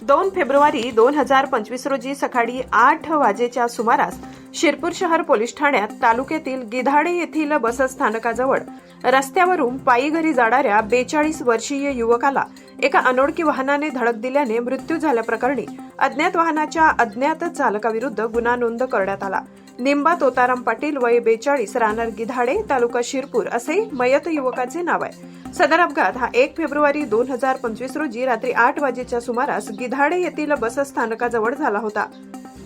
दोन फेब्रुवारी दोन हजार पंचवीस रोजी सकाळी आठ वाजेच्या सुमारास शिरपूर शहर पोलीस ठाण्यात तालुक्यातील गिधाडे येथील बसस्थानकाजवळ रस्त्यावरून पायी घरी जाणाऱ्या बेचाळीस वर्षीय युवकाला एका अनोळखी वाहनाने धडक दिल्याने मृत्यू झाल्याप्रकरणी अज्ञात वाहनाच्या अज्ञात चालकाविरुद्ध गुन्हा नोंद करण्यात आला. निंबा तोताराम पाटील वय बेचाळीस राहणार गिधाडे तालुका शिरपूर असे मयत युवकाचे नाव आहे. सदर अपघात हा एक फेब्रुवारी दोन हजार पंचवीस रोजी रात्री आठ वाजेच्या सुमारास गिधाडे येथील बसस्थानकाजवळ झाला होता.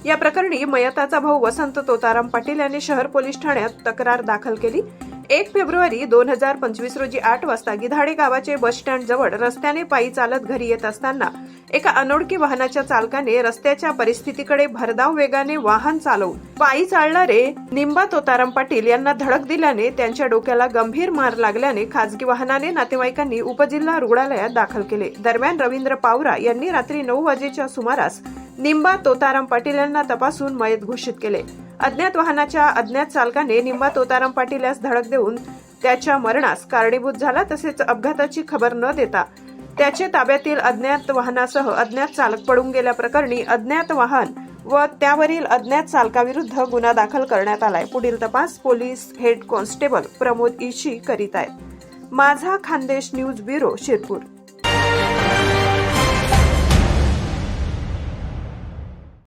या प्रकरणी मयताचा भाऊ वसंत तोताराम पाटील यांनी शहर पोलीस ठाण्यात तक्रार दाखल केली. एक फेब्रुवारी दोन हजार पंचवीस रोजी आठ वाजता गिधाडे गावाचे बस स्टँड जवळ रस्त्याने पायी चालत घरी येत असताना एका अनोळखी वाहनाच्या चालकाने रस्त्याच्या परिस्थितीकडे भरधाव वेगाने वाहन चालवून पायी चालणारे निंबा तोताराम पाटील यांना धडक दिल्याने त्यांच्या डोक्याला गंभीर मार लागल्याने खासगी वाहनाने नातेवाईकांनी उपजिल्हा रुग्णालयात दाखल केले. दरम्यान रवींद्र पावरा यांनी रात्री नऊ वाजेच्या सुमारास निंबा तोताराम पाटील यांना तपासून मयत घोषित केले. अज्ञात वाहनाच्या अज्ञात चालकाने निंबा तोताराम पाटील यास धडक देऊन त्याच्या मरणास कारणीभूत झाला तसेच अपघाताची खबर न देता त्याचे ताब्यातील अज्ञात वाहनासह अज्ञात चालक पडून गेल्याप्रकरणी अज्ञात वाहन व त्यावरील अज्ञात चालकाविरुद्ध गुन्हा दाखल करण्यात आलाय. पुढील तपास police head constable Pramod Ishi करीत आहेत. माझा खानदेश न्यूज ब्युरो शिरपूर.